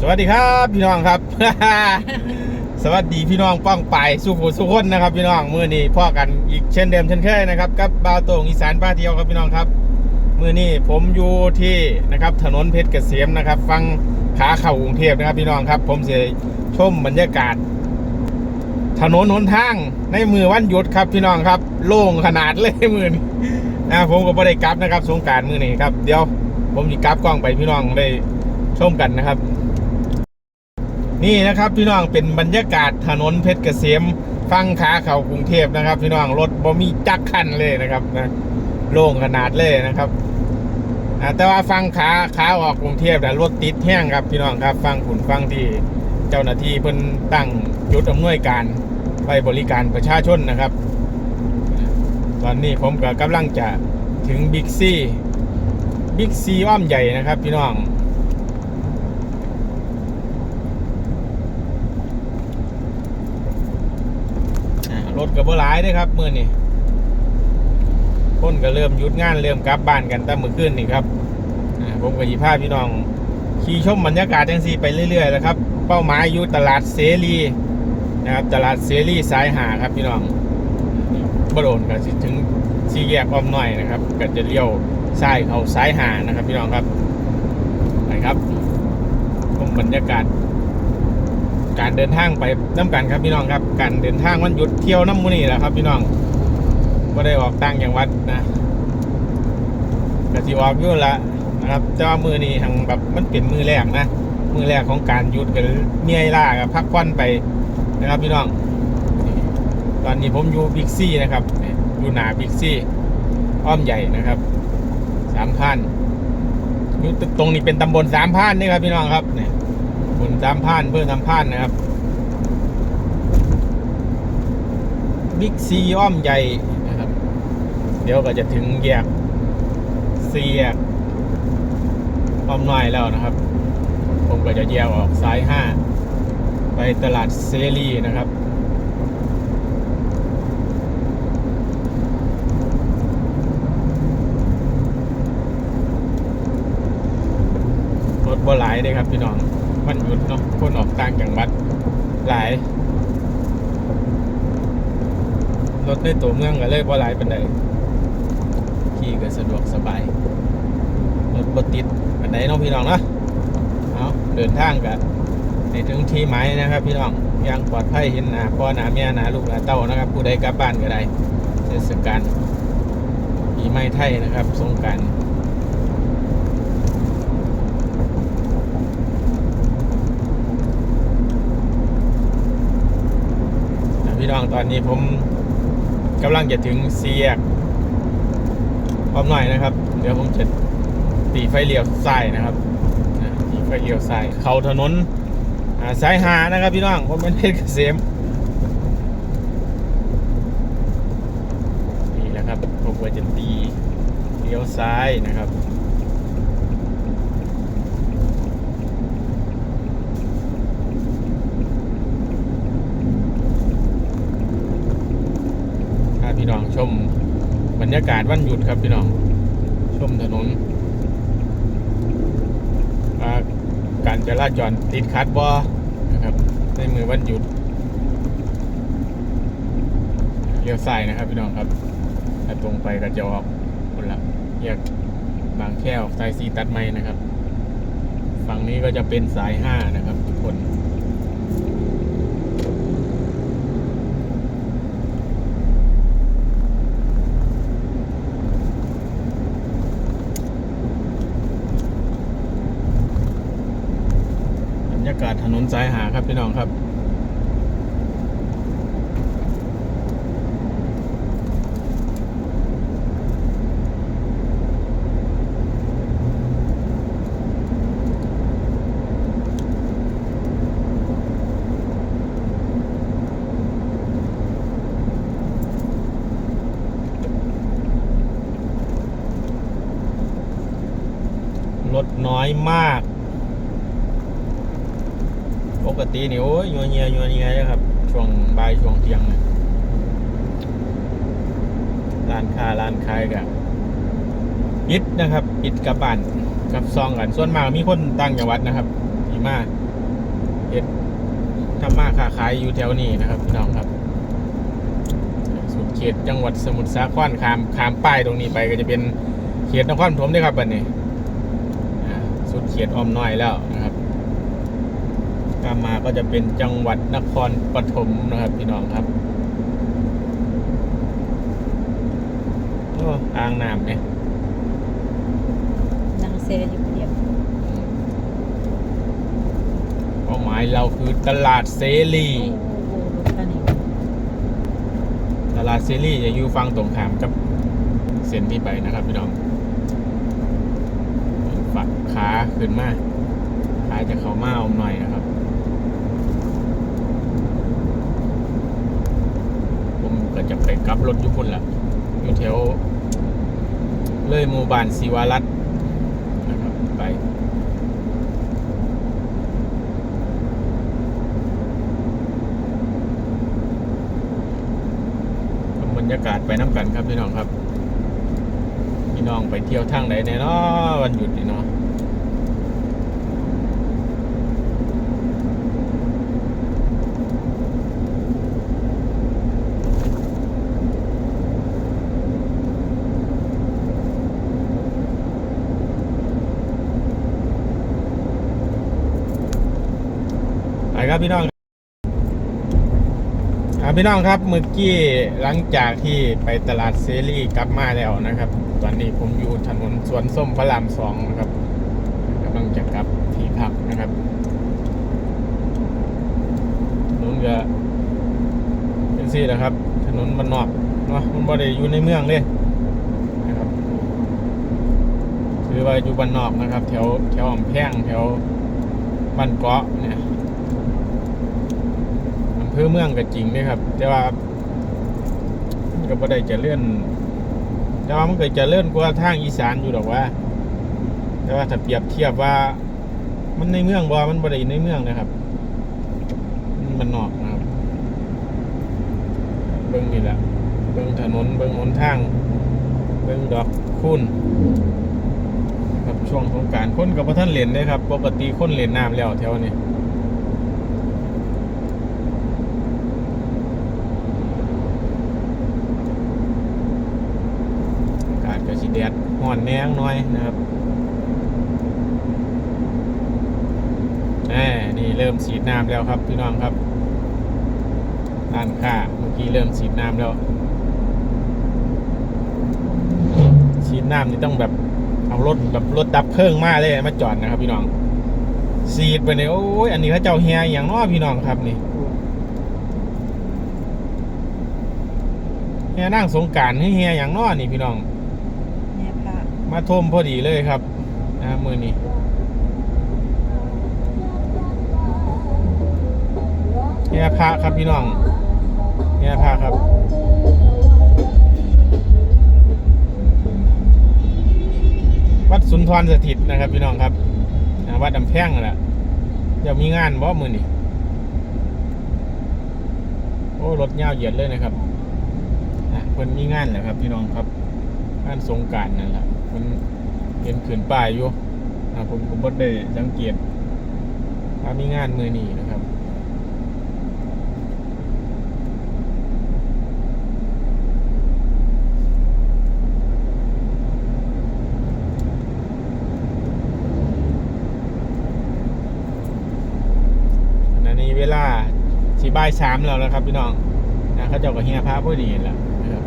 สวัสดีครับพี่น้องครับ สวัสดีพี่น้องป้องไปสุขุสุขคนนะครับ พี่น้องมือนี้พ่อกันอีกเช่นเดิมเช่นเคยนะครับกับบาวโตงอีสานป้าเที่ยวครับพี่น้องครับมือนี้ผมอยู่ที่นะครับถนนเพชรเกษมนะครับ ฟังขาเข้ากรุงเทพนะครับ พี่น้องครับ ผมจะชมบรรยากาศ ถนนหนทางในมือวันหยุดครับพี่น้องครับ โล่งขนาดเลยมือนี้นะผมก็ไม่ได้กลับนะครับ สงการมือนี้ครับเดี๋ยวผมจะกลับกล้องไปพี่น้องได้ชมกันนะครับ นี่นะครับพี่น้องเป็นบรรยากาศถนนเพชรเกษมฟังขาเข้ากรุงเทพนะครับ พี่น้องรถบ่มีจักคันเลยนะครับนะโล่งขนาดเลยนะครับแต่ว่าฟังขาขาออกกรุงเทพแต่รถติดแห้งครับพี่น้องครับ ฟังขุนฟังที่เจ้าหน้าที่เพิ่นตั้งจุดอำนวยการไปบริการประชาชนนะครับ ตอนนี้ผมก็กำลังจะถึงบิ๊กซีบิ๊กซีอ้อมใหญ่นะครับ พี่น้อง รถกับบ่หลายเด้ครับมื่อนี้คนก็เริ่มยุดงานเริ่มกลับบ้านกันตั้งมื้อคืนนี่ครับผมกับยีพาพพี่น้อง ขี่ชมบรรยากาศจังซี่ไปเรื่อยๆแล้วครับ เป้าหมายอยู่ตลาดเสรีนะครับตลาดเสรีสายหาครับพี่น้องบ่โดนก็สิถึงสี่แยกอ้อมน้อยนะครับ ก็จะเลี้ยวซ้ายเข้าสายหานะครับ พี่น้องครับไปครับชมบรรยากาศ การเดินทางไปน้ำกันครับพี่น้องครับ การเดินทางวันหยุดเที่ยวน้ำมูนี่แหละครับ พี่น้องไม่ได้ออกต่างอย่างวัดนะกะทิออกอยู่ละนะครับแต่ว่ามือนี้ทางแบบมันเป็นมือแรกนะ มือแรกของการหยุดกันเมียล่ากับพักผ่อนไปนะครับพี่น้อง ตอนนี้ผมอยู่บิ๊กซี่นะครับ อยู่หนาบิ๊กซี่ อ้อมใหญ่นะครับสามพันอยู่ตรงนี้เป็นตำบลสามพันนี่ครับพี่น้องครับเนี่ย บุญสามพันเพื่อสามพันนะครับบิ๊กซีอ้อมใหญ่นะครับ เดี๋ยวก็จะถึงแยกซีแยกอ้อมน้อยแล้วนะครับ ผมก็จะแยกออกซ้ายห้าไปตลาดเซรีนะครับรถบ่หลายเลยครับพี่น้อง มันหยุดเนาะคนออกต่างจังหวัดหลาย รถในตัวเมืองก็เลยบ่หลายปานใดขี่ก็สะดวกสบาย รถบ่ติดปานใดเนาะพี่น้องเนาะเอาเดินทางกันให้ถึงที่หมายนะครับ พี่น้องอยังปลอดภัยเห็นหน้าพ่อหน้าแม่หน้าลูกหน้าเต้านะครับ ผู้ใดกลับบ้านก็ได้เทศกาลปีใหม่ไทยนะครับ สงการพี่น้อง ตอนนี้ผมกำลังจะถึงเสียกพร้อมหน่อยนะครับ เดี๋ยวผมจะตีไฟเลี้ยวซ้ายนะครับตีไฟเลี้ยวซ้าย เขาถนนสายหานะครับพี่น้องผมเป็นเพชรเกษมนี่แหละครับผมก็จะตีเลี้ยวซ้ายนะครับ พาพี่น้องชมบรรยากาศ วันหยุดครับพี่น้อง ชมถนนการจราจรติดขัดบ่นะครับ ในมือวันหยุดเลี้ยวซ้ายนะครับพี่น้องครับถ้าตรงไปก็จะออกคนละแยกบางแก้วสายสีตัดไม้นะครับ ฝั่งนี้ก็จะเป็นสายห้านะครับ ทุกคน บรรยากาศ ถนนสายหาครับพี่น้องครับรถน้อยมาก ปกตินี่โอ้ยยัวเงียยัวเงียเลยครับ ช่วงบ่ายช่วงเที่ยงเนี่ยร้านค้าร้านขายกับปิดนะครับปิดกับบ้านกับซองกันส่วนมากมีคนต่างจังหวัดนะครับที่มาเฮ็ดทำมาค้าขายอยู่แถวนี้นะครับพี่น้องครับสุดเขตจังหวัดสมุทรสาครขามขามป้ายตรงนี้ไปก็จะเป็นเขตนครปฐมด้วยครับบัดนี้อ่สุดเขตอ้อมน้อยแล้วนะครับ ตามมาก็จะเป็นจังหวัดนครปฐมนะครับพี่น้องครับโอ้อ่างน้ำเนี่ยนางเซอยู่เดียวเป้าหมายเราคือตลาดเสรีโอ้โหรถคันนี้ตลาดเสรีจะอยู่ฝั่งตรงข้ามกับเส้นที่ไปนะครับพี่น้องฝักขาขึ้นมาขาจะเข้ามาอมหน่อยนะครับ ผม ก็จะไปกลับรถอยุพุ่นละอยู่แถวเลยหมู่บ้านศิวารัตน์นะครับไปบรรยากาศไปน้ำกันครับพี่น้องครับ พี่น้องไปเที่ยวทางไหนเนี่ยเนาะวันหยุดนี่เนาะ ครับพี่น้องครับพี่น้องครับเมื่อกี้หลังจากที่ไปตลาดเซรีกลับมาแล้วนะครับ ตอนนี้ผมอยู่ถนนสวนส้มพระรามสองนะครับกำลังจะกลับที่พักนะครับถนนก็เป็นสี่แหละครับ ถนนมันนอกเนาะมันบ่ได้อยู่ในเมืองเลยนะครับคือว่าอยู่บ้านนอกนะครับ แถวแถวอ่อมแพงแถวบ้านเกาะเนี่ยำเภอเมืองก็จริงเด้ครับ แต่ว่ามันก็บ่ได้จะเลื่อนแต่ว่ามันก็จะเลื่อนกว่าทางอีสานอยู่ดอกว่า แต่ว่าถ้าเปรียบเทียบว่า มันในเมืองบ่มันบ่ได้อยู่ในเมืองนะครับ มันนอกนะครับ เบิ่งนี่แหละเบิ่งถนนเบิ่งหนทาง เบิ่งดอกคูณครับช่วงของการคนกับพระท่านเหรียญเลยครับ ปกติคนเหรียญน้ำแล้วแถวนี้ อากาศก็สิ แดดห่อนแนงหน่อยนะครับนี่เริ่มสีดน้ำแล้วครับพี่น้องครับด้านข้าเมื่อกี้เริ่มสีดน้ำแล้วสีดน้ำนี่ต้องแบบเอารถแบบรถดับเพลิงมาเลยมาจอดนะครับ พี่น้องสีดไปเนี่ยโอ้ยอันนี้เขาเจ้าเฮียอย่างน้อพี่น้องครับนี่เฮียนั่งสงการให้เฮียอย่างน้อนี่พี่น้อง มามาทมพอดีเลยครับนะมือนี้แง่พระครับพี่น้องแง่พระครับวัดสุนทรสถิตนะครับ พี่น้องครับวัดดำแพงนั่นแหละจะมีงานบ่มือนี่โอ้รถยาเหยียดเลยนะครับอะเพิ่นมีงานแหละครับ พี่น้องครับงานสงการนั่นแหละ มันเห็นขืนป้ายอยู่อ่าผมก็บ่ได้สังเกตว่ามีงานมือนี้นะครับขณะนี้เวลาสีบ่ายสามแล้วนะครับพี่น้องนะเขาเจ้าก็เฮียพระพอดีแหละนะครับ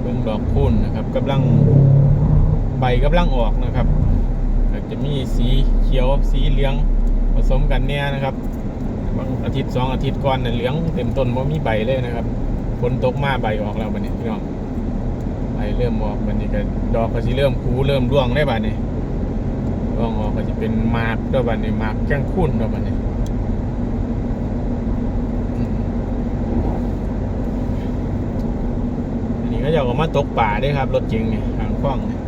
เบื้องดอกพุ่นนะครับกำลังใบ กำลังออกนะครับจะมีสีเขียวสีเหลืองผสมกันเนี่ยนะครับบางอาทิตย์สองอาทิตย์ก่อนน่ะเหลืองเต็มต้นว่ามีใบเลยนะครับฝนตกมาใบออกแล้วบัดนี้พี่น้องใบเริ่มออกบัดนี้ก็ดอกก็สิเริ่มคูเริ่มร่วงได้บัดนี้ร่วงออกก็จะเป็นมากด้วยบัดนี้มากแก้งคุ้นด้วยบัดนี้อันนี้ก็จะออกมาตกป่าด้วยครับรถจริงเนี่ยทางคล้องเนี่ย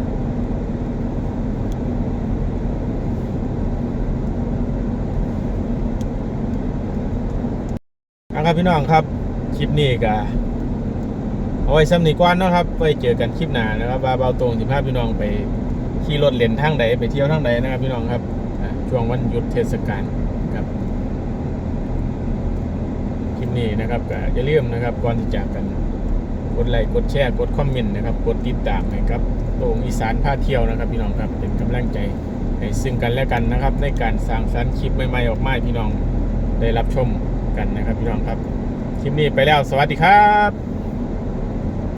ครับพี่น้องครับ คลิปนี้ก็เอาไว้ซ้ำนี้ก่อนนะครับไว้เจอกันคลิปหน้านะครับว่าเบาตรงสิพาพี่น้องไปขี่รถเล่นทางใดไปเที่ยวทางใดนะครับ พี่น้องครับช่วงวันหยุดเทศกาลครับคลิปนี้นะครับก็อย่าลืมนะครับก่อนที่จากกันกดไลค์กดแชร์กดคอมเมนต์นะครับกดติดตามให้ครับโรงอีสานพาเที่ยวนะครับ พี่น้องครับเป็นกำลังใจให้ซึ่งกันและกันนะครับ ในการสร้างสรรค์คลิปใหม่ๆออกมาให้พี่น้องได้รับชม กันนะครับพี่น้องครับ คลิปนี้ไปแล้วสวัสดีครับ